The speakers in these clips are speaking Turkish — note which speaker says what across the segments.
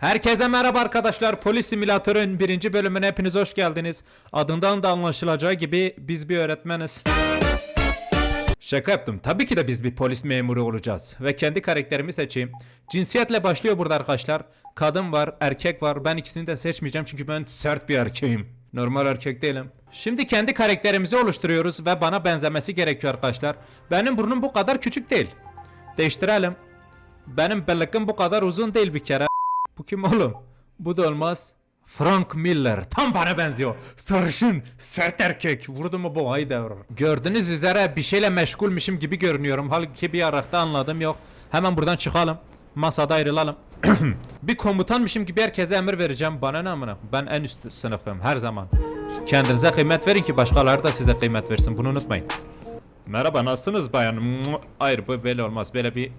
Speaker 1: Herkese merhaba arkadaşlar. Polis Simülatör'ün birinci bölümüne hepiniz hoş geldiniz. Adından da anlaşılacağı gibi biz bir öğretmeniz. Şaka yaptım. Tabii ki de biz bir polis memuru olacağız. Ve kendi karakterimi seçeyim. Cinsiyetle başlıyor burada arkadaşlar. Kadın var, erkek var. Ben ikisini de seçmeyeceğim çünkü ben sert bir erkeğim. Normal erkek değilim. Şimdi kendi karakterimizi oluşturuyoruz ve bana benzemesi gerekiyor arkadaşlar. Benim burnum bu kadar küçük değil. Değiştirelim. Benim bellekim bu kadar uzun değil bir kere. Bu kim oğlum? Bu da olmaz. Frank Miller. Tam bana benziyor. Sarışın, sert erkek. Vurdu mu bu haydi. Gördüğünüz üzere bir şeyle meşgulmüşüm gibi görünüyorum. Halbuki bir arakta anladım yok. Hemen buradan çıkalım. Masada ayrılalım. bir komutanmışım gibi herkese emir vereceğim. Bana ne amına? Ben en üst sınıfım her zaman. Kendinize kıymet verin ki başkaları da size kıymet versin. Bunu unutmayın. Merhaba nasılsınız bayan? Hayır bu böyle olmaz. Böyle bir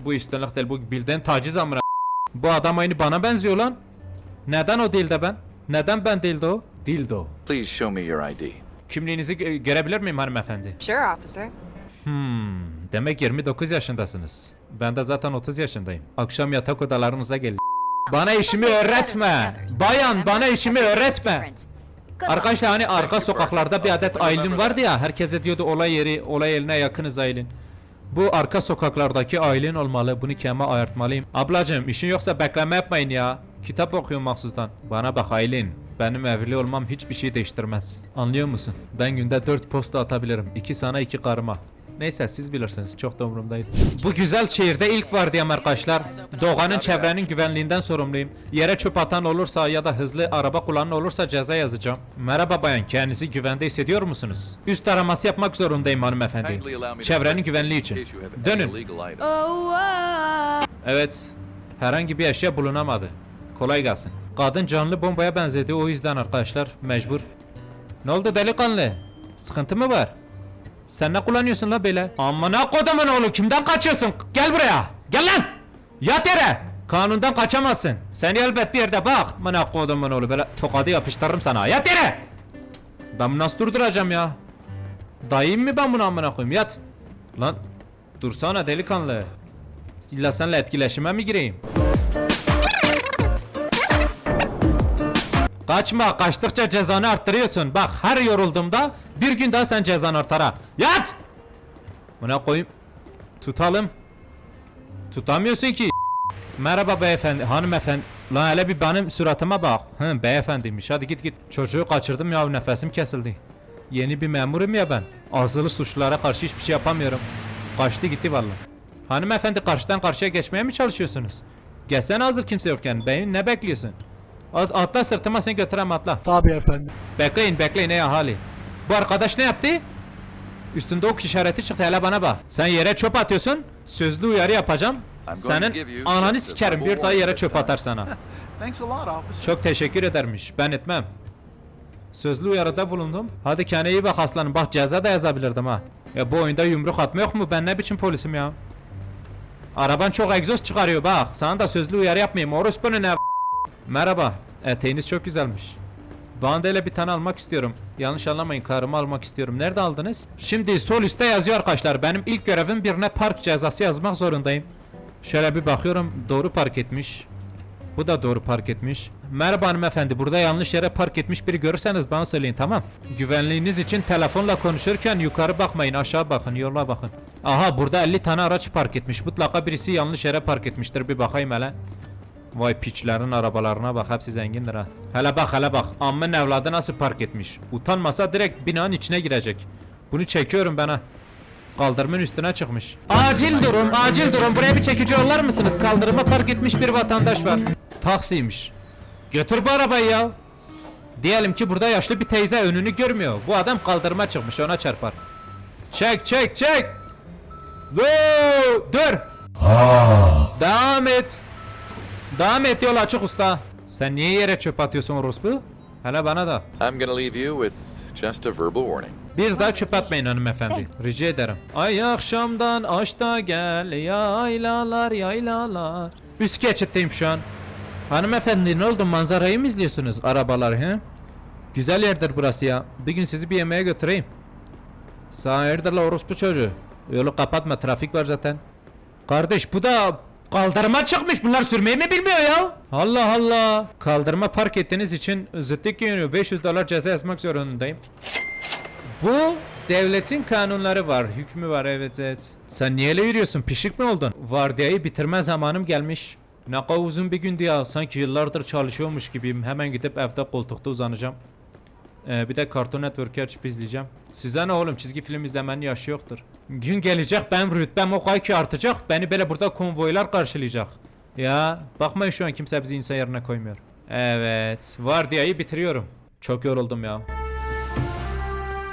Speaker 1: bu üstünlük değil. Bu bildiğin taciz amına. Bu adam aynı bana benziyor lan. Neden o değil de ben? Neden ben değil de o? Değil de o.
Speaker 2: Please show me your ID.
Speaker 1: Kimliğinizi gö- görebilir miyim hanımefendi?
Speaker 3: Sure, officer.
Speaker 1: Hmm, demek 29 yaşındasınız. Ben de zaten 30 yaşındayım. Akşam yatak odalarınıza gelin. Bana işimi öğretme. Bayan bana işimi öğretme. Arkadaşlar hani arka sokaklarda bir adet Aylin vardı ya. Herkese diyordu olay yeri, olay yerine yakınız Aylin. Bu arka sokaklardaki Aylin olmalı. Bunu kema ayartmalıyım. Ablacım işin yoksa bekleme yapmayın ya. Kitap okuyorum mahsustan. Bana bak Aylin. Benim evli olmam hiçbir şey değiştirmez. Anlıyor musun? Ben günde 4 posta atabilirim. İki sana iki karıma. Neyse siz bilirsiniz çok da umurumdaydı. Bu güzel şehirde ilk var diyem arkadaşlar. Doğanın çevrenin güvenliğinden sorumluyum. Yere çöp atan olursa ya da hızlı araba kullanan olursa ceza yazacağım. Merhaba bayan kendinizi güvende hissediyor musunuz? Üst araması yapmak zorundayım hanımefendi. Çevrenin güvenliği
Speaker 2: in
Speaker 1: için. Dönün. Evet. Herhangi bir eşya bulunamadı. Kolay gelsin. Kadın canlı bombaya benzedi o yüzden arkadaşlar mecbur. Ne oldu delikanlı? Sıkıntı mı var? Sen ne kullanıyorsun la böyle? Amına kodumun oğlu kimden kaçıyorsun? Gel buraya. Gel lan. Yat yere. Kanundan kaçamazsın. Seni elbet bir yerde bak. Amına kodumun oğlu böyle tokadı yapıştırırım sana. Yat yere. Ben bunu nasıl durduracağım ya? Dayayım mı ben bunu amına koyayım? Yat. Lan dursana delikanlı. İlla seninle etkileşime mi gireyim? Kaçma, kaçtıkça cezanı arttırıyorsun. Bak her yorulduğumda bir gün daha sen cezan artar ha. Yat! Buna koyayım. Tutalım. Tutamıyorsun ki. Merhaba beyefendi, hanımefendi. Lan hele bir benim suratıma bak. Hı, beyefendiymiş. Hadi git git. Çocuğu kaçırdım ya nefesim kesildi. Yeni bir memurum ya ben. Azılı suçlulara karşı hiçbir şey yapamıyorum. Kaçtı gitti vallahi. Hanımefendi karşıdan karşıya geçmeye mi çalışıyorsunuz? Gelsene hazır kimse yokken. Beni ne bekliyorsun? At, atla sırtıma seni götürem atla.
Speaker 4: Tabii efendim.
Speaker 1: Bekleyin bekleyin ey ahali. Bu arkadaş ne yaptı? Üstünde ok işareti çıktı hele bana bak. Sen yere çöp atıyorsun. Sözlü uyarı yapacağım. Senin ananı sikerim bir daha yere çöp atar sana. Çok teşekkür edermiş. Ben etmem. Sözlü uyarıda bulundum. Hadi kendine iyi bak aslanım. Bak ceza da yazabilirdim ha. Ya bu oyunda yumruk atma yok mu? Ben ne biçim polisim ya? Araban çok egzoz çıkarıyor bak. Sana da sözlü uyarı yapmayayım. Orospunun ne? Merhaba. Eteğiniz çok güzelmiş. Bana da öyle bir tane almak istiyorum. Yanlış anlamayın karımı almak istiyorum. Nerede aldınız? Şimdi sol üstte yazıyor arkadaşlar. Benim ilk görevim birine park cezası yazmak zorundayım. Şöyle bir bakıyorum. Doğru park etmiş. Bu da doğru park etmiş. Merhaba hanımefendi burada yanlış yere park etmiş biri görürseniz bana söyleyin tamam. Güvenliğiniz için telefonla konuşurken yukarı bakmayın aşağı bakın yola bakın. Aha burada 50 tane araç park etmiş. Mutlaka birisi yanlış yere park etmiştir bir bakayım hele. Vay piçlerin arabalarına bak hepsi zengindir ha. Hele bak hele bak ammen evladı nasıl park etmiş. Utanmasa direkt binanın içine girecek. Bunu çekiyorum ben ha. Kaldırımın üstüne çıkmış. Acil durum, acil durum. Buraya bir çekici yollar mısınız? Kaldırıma park etmiş bir vatandaş var. Taksiymiş. Götür bu arabayı ya. Diyelim ki burada yaşlı bir teyze önünü görmüyor. Bu adam kaldırıma çıkmış ona çarpar. Çek çek çek. Dur. Dur. Devam et. Devam et yol açık usta. Sen niye yere çöp atıyorsun orospu? Hele bana da.
Speaker 2: I'm gonna leave you with just a verbal warning.
Speaker 1: Bir daha çöp atmayın hanımefendi. Rica ederim. Ay akşamdan açta gel yaylalar yaylalar. Üst geçitteyim şu an. Hanımefendi ne oldu manzarayı mı izliyorsunuz arabalar he? Güzel yerdir burası ya. Bir gün sizi bir yemeğe götüreyim. Sağ hayırdır la orospu çocuğu. Yolu kapatma trafik var zaten. Kardeş bu da Kaldırıma çıkmış bunlar sürmeyi mi bilmiyor ya? Allah Allah. Kaldırıma park ettiğiniz için zıttık yönüyor. 500 dolar ceza yazmak zorundayım. Bu devletin kanunları var, hükmü var evet evet. Sen niye öyle yürüyorsun? Pişik mi oldun? Vardiyayı bitirme zamanım gelmiş. Ne kadar uzun bir gündü ya. Sanki yıllardır çalışıyormuş gibiyim. Hemen gidip evde koltukta uzanacağım. Ee, bir de Cartoon Network'ü açıp izleyeceğim. Size ne oğlum çizgi film izlemenin yaşı yoktur. Gün gelecek benim rütbem o kadar ki artacak. Beni böyle burada konvoylar karşılayacak. Ya bakmayın şu an kimse bizi insan yerine koymuyor. Evet vardiyayı bitiriyorum. Çok yoruldum ya.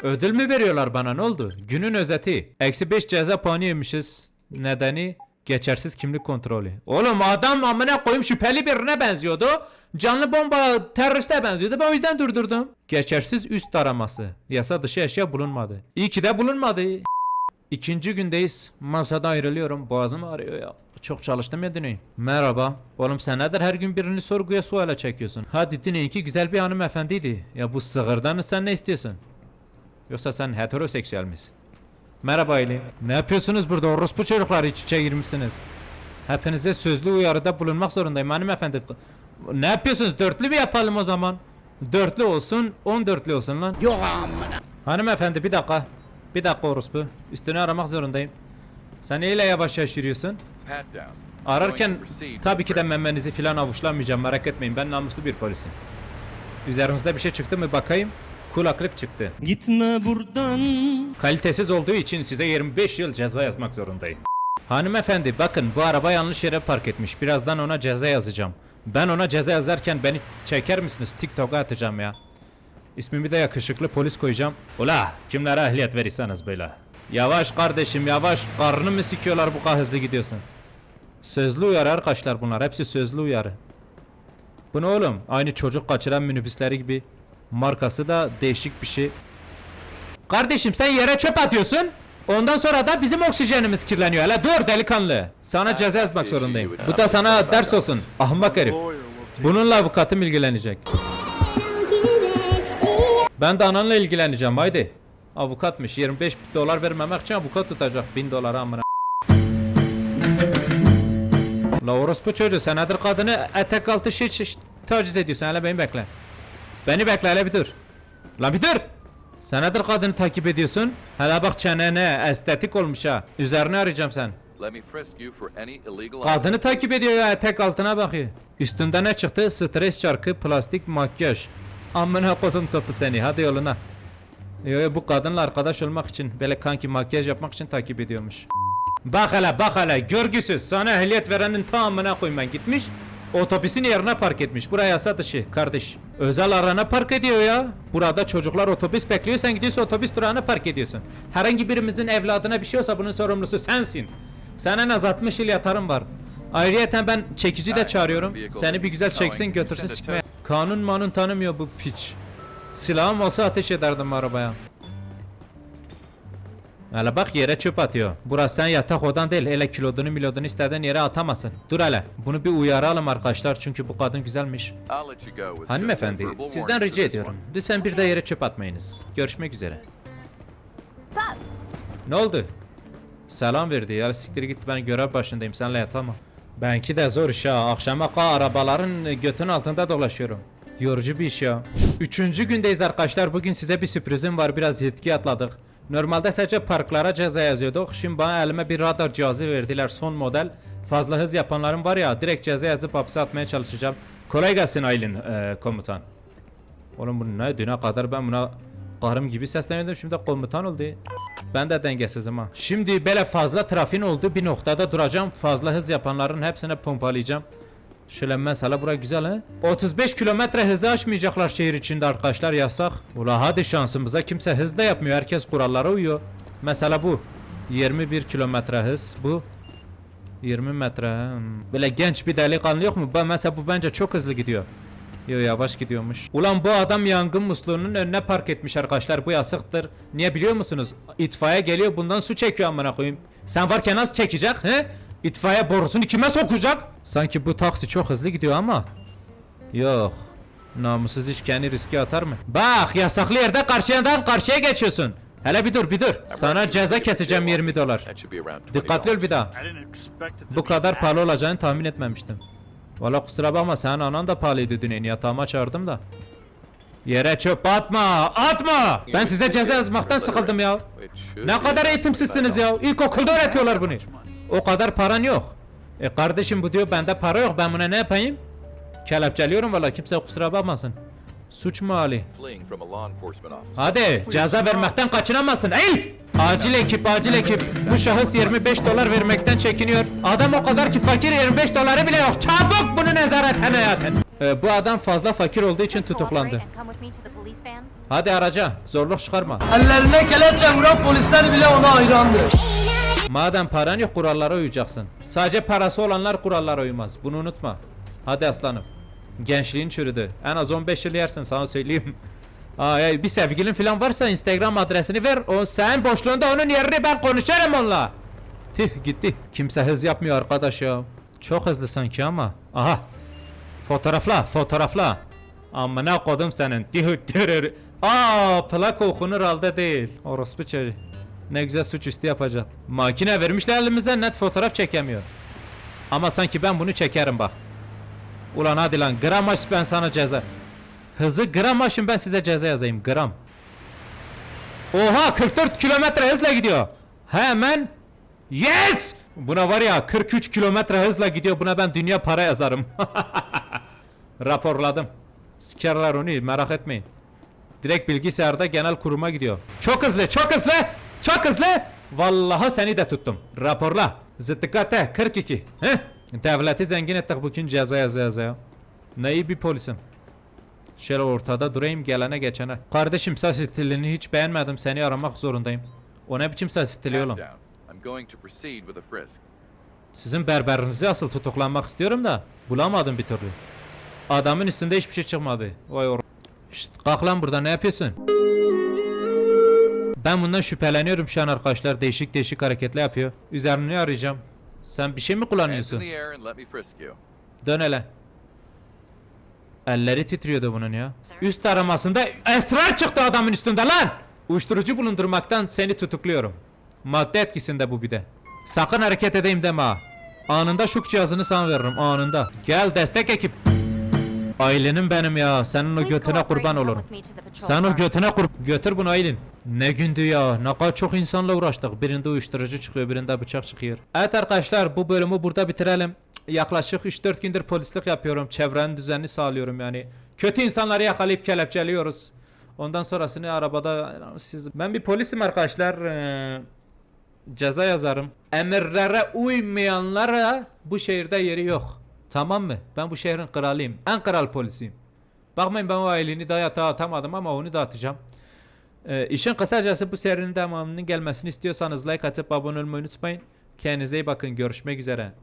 Speaker 1: Ödül mü veriyorlar bana ne oldu? Günün özeti. Eksi 5 ceza puanı yemişiz. Nedeni geçersiz kimlik kontrolü. Oğlum adam amına koyayım şüpheli birine benziyordu. Canlı bomba teröriste benziyordu. Ben o yüzden durdurdum. Geçersiz üst taraması. Yasa dışı eşya bulunmadı. İyi ki de bulunmadı. İkinci gündeyiz. Masada ayrılıyorum. Boğazım ağrıyor ya. Çok çalıştım ya dinleyin. Merhaba. Oğlum sen nedir her gün birini sorguya suale çekiyorsun? Hadi dinleyin ki güzel bir hanımefendiydi. Ya bu sığırdanı sen ne istiyorsun? Yoksa sen heteroseksüel misin? Merhaba Aylin. Ne yapıyorsunuz burada? Orospu çocuklar iç içe girmişsiniz. Hepinize sözlü uyarıda bulunmak zorundayım hanımefendi. Ne yapıyorsunuz? Dörtlü mü yapalım o zaman? Dörtlü olsun, on dörtlü olsun lan.
Speaker 3: Yok amına.
Speaker 1: Hanımefendi bir dakika. Bir dakika orospu. Üstünü aramak zorundayım. Sen neyle yavaş yavaş yürüyorsun? Ararken tabii ki de memenizi filan avuçlamayacağım merak etmeyin ben namuslu bir polisim. Üzerinizde bir şey çıktı mı bakayım. Kulaklık çıktı.
Speaker 3: Gitme buradan.
Speaker 1: Kalitesiz olduğu için size 25 yıl ceza yazmak zorundayım. Hanımefendi bakın bu araba yanlış yere park etmiş. Birazdan ona ceza yazacağım. Ben ona ceza yazarken beni çeker misiniz? TikTok'a atacağım ya. İsmimi de yakışıklı polis koyacağım. Ula kimlere ehliyet verirseniz böyle. Yavaş kardeşim yavaş. Karnını mı sikiyorlar bu kadar hızlı gidiyorsun? Sözlü uyarı arkadaşlar bunlar. Hepsi sözlü uyarı. Bu ne oğlum? Aynı çocuk kaçıran minibüsleri gibi. Markası da değişik bir şey. Kardeşim sen yere çöp atıyorsun. Ondan sonra da bizim oksijenimiz kirleniyor. Hele dur delikanlı. Sana ceza yazmak zorundayım. Bu da sana ders olsun. Ahmak herif. Bununla avukatım ilgilenecek. Ben de ananla ilgileneceğim haydi. Avukatmış 25 dolar vermemek için avukat tutacak 1000 dolara amına. La orospu çocuğu senedir kadını etek altı şey şey- taciz ediyorsun hele beni bekle. Beni bekle hele bir dur. La bir dur. Senedir kadını takip ediyorsun. Hele bak çenene estetik olmuş ha. Üzerine arayacağım sen. Kadını takip ediyor ya tek altına bakıyor. Üstünde ne çıktı? Stres çarkı, plastik makyaj. Amına kodum topu seni hadi yoluna. Yo, yo, bu kadınla arkadaş olmak için böyle kanki makyaj yapmak için takip ediyormuş. Bak hele bak hele görgüsüz sana ehliyet verenin tamamına koyman gitmiş. Otobüsün yerine park etmiş. Buraya yasa dışı kardeş. Özel arana park ediyor ya. Burada çocuklar otobüs bekliyor. Sen gidiyorsun otobüs durağına park ediyorsun. Herhangi birimizin evladına bir şey olsa bunun sorumlusu sensin. Sen en az 60 yıl yatarım var. Ayrıyeten ben çekici de çağırıyorum. Seni bir güzel çeksin götürsün sikmeye. Kanun manun tanımıyor bu piç. Silahım olsa ateş ederdim arabaya. Hele bak yere çöp atıyor. Burası sen yatak odan değil. Hele kilodunu milodunu istediğin yere atamazsın. Dur hele. Bunu bir uyaralım arkadaşlar çünkü bu kadın güzelmiş. Hanımefendi sizden rica ediyorum. Lütfen bir de yere çöp atmayınız. Görüşmek üzere. Ne oldu? Selam verdi ya siktir git ben görev başındayım senle yatamam. Benki de zor iş ha. Akşama kadar arabaların götün altında dolaşıyorum. Yorucu bir iş ya. Üçüncü gündeyiz arkadaşlar. Bugün size bir sürprizim var. Biraz yetki atladık. Normalde sadece parklara ceza yazıyorduk. Şimdi bana elime bir radar cihazı verdiler. Son model. Fazla hız yapanların var ya direkt ceza yazıp hapse atmaya çalışacağım. Kolay gelsin Aylin eee, komutan. Oğlum bu ne düne kadar ben buna karım gibi sesleniyordum şimdi komutan oldu. Ben de dengesizim ha. Şimdi böyle fazla trafiğin olduğu bir noktada duracağım. Fazla hız yapanların hepsine pompalayacağım. Şöyle mesela bura güzel ha. 35 kilometre hızı aşmayacaklar şehir içinde arkadaşlar yasak. Ula hadi şansımıza kimse hız da yapmıyor. Herkes kurallara uyuyor. Mesela bu. 21 kilometre hız. Bu 20 metre. Böyle genç bir delikanlı yok mu? Ben mesela bu bence çok hızlı gidiyor. Yo yavaş gidiyormuş. Ulan bu adam yangın musluğunun önüne park etmiş arkadaşlar. Bu yasaktır. Niye biliyor musunuz? İtfaiye geliyor bundan su çekiyor amına koyayım. Sen varken nasıl çekecek he? İtfaiye borusunu kime sokacak? Sanki bu taksi çok hızlı gidiyor ama. Yok. Namussuz iş kendi riske atar mı? Bak yasaklı yerde karşıdan karşıya geçiyorsun. Hele bir dur bir dur. Sana ceza keseceğim 20 dolar.
Speaker 2: That should be around $20.
Speaker 1: Dikkatli ol bir daha. Bu kadar pahalı olacağını tahmin etmemiştim. Valla kusura bakma senin anan da pahalıydı dün yatağıma çağırdım da. Yere çöp atma atma. Ben size ceza yazmaktan sıkıldım ya. Ne kadar eğitimsizsiniz
Speaker 2: $25.
Speaker 1: ya. İlkokulda öğretiyorlar bunu. O kadar paran yok. E kardeşim bu diyor bende para yok ben buna ne yapayım? Kelepçeliyorum valla kimse kusura bakmasın. Suç mu Ali? Hadi ceza vermekten kaçınamazsın. Ey! Acil ekip acil ekip. Bu şahıs 25 dolar vermekten çekiniyor. Adam o kadar ki fakir 25 doları bile yok. Çabuk bunu nezaretine yatın. Ee, bu adam fazla fakir olduğu için tutuklandı. Hadi araca zorluk çıkarma.
Speaker 5: Ellerine kelepçe vuran polisler bile ona hayrandır.
Speaker 1: Madem paran yok kurallara uyacaksın. Sadece parası olanlar kurallara uymaz. Bunu unutma. Hadi aslanım. Gençliğin çürüdü. En az 15 yıl yersin sana söyleyeyim. Ay, bir sevgilin falan varsa Instagram adresini ver. O sen boşluğunda onun yerini ben konuşarım onunla. Tüh gitti. Kimse hız yapmıyor arkadaş ya. Çok hızlı sanki ama. Aha. Fotoğrafla, fotoğrafla. Amına kodum senin. Aa, plak okunur halde değil. Orospu çocuğu. Ne güzel suçüstü yapacak. Makine vermişler elimize net fotoğraf çekemiyor. Ama sanki ben bunu çekerim bak. Ulan hadi lan gramaj ben sana ceza. Hızı gramajım ben size ceza yazayım gram. Oha 44 kilometre hızla gidiyor. Hemen yes. Buna var ya 43 kilometre hızla gidiyor. Buna ben dünya para yazarım. Raporladım. Sikerler onu merak etmeyin. Direkt bilgisayarda genel kuruma gidiyor. Çok hızlı, çok hızlı, çok hızlı. Vallahi seni de tuttum. Raporla. Zıttıkate 42. Heh. Devleti zengin ettik bugün ceza yaza yaza ya. Ne iyi bir polisim. Şöyle ortada durayım gelene geçene. Kardeşim ses stilini hiç beğenmedim. Seni aramak zorundayım. O ne biçim ses stili oğlum? Sizin berberinizi asıl tutuklanmak istiyorum da bulamadım bir türlü. Adamın üstünde hiçbir şey çıkmadı. Vay or... Şşt kalk lan burada ne yapıyorsun? Ben bundan şüpheleniyorum şu an arkadaşlar. Değişik değişik hareketler yapıyor. Üzerini arayacağım. Sen bir şey mi kullanıyorsun? Dön hele. Elleri titriyordu bunun ya. Üst aramasında esrar çıktı adamın üstünde lan. Uyuşturucu bulundurmaktan seni tutukluyorum. Madde etkisinde bu bir de. Sakın hareket edeyim deme ha. Anında şok cihazını sana veririm anında. Gel destek ekip. Ailenim benim ya. Senin o götüne kurban olurum. Sen o götüne kur götür bunu Aylin. Ne gündü ya. Ne kadar çok insanla uğraştık. Birinde uyuşturucu çıkıyor, birinde bıçak çıkıyor. Evet arkadaşlar bu bölümü burada bitirelim. Yaklaşık 3-4 gündür polislik yapıyorum. Çevrenin düzenini sağlıyorum yani. Kötü insanları yakalayıp kelepçeliyoruz. Ondan sonrasını arabada siz ben bir polisim arkadaşlar. Ee, ceza yazarım. Emirlere uymayanlara bu şehirde yeri yok. Tamam mı? Ben bu şehrin kralıyım. En kral polisiyim. Bakmayın ben o aileni daha yatağa atamadım ama onu da atacağım. Ee, işin kısacası bu serinin devamının gelmesini istiyorsanız like atıp abone olmayı unutmayın. Kendinize iyi bakın. Görüşmek üzere.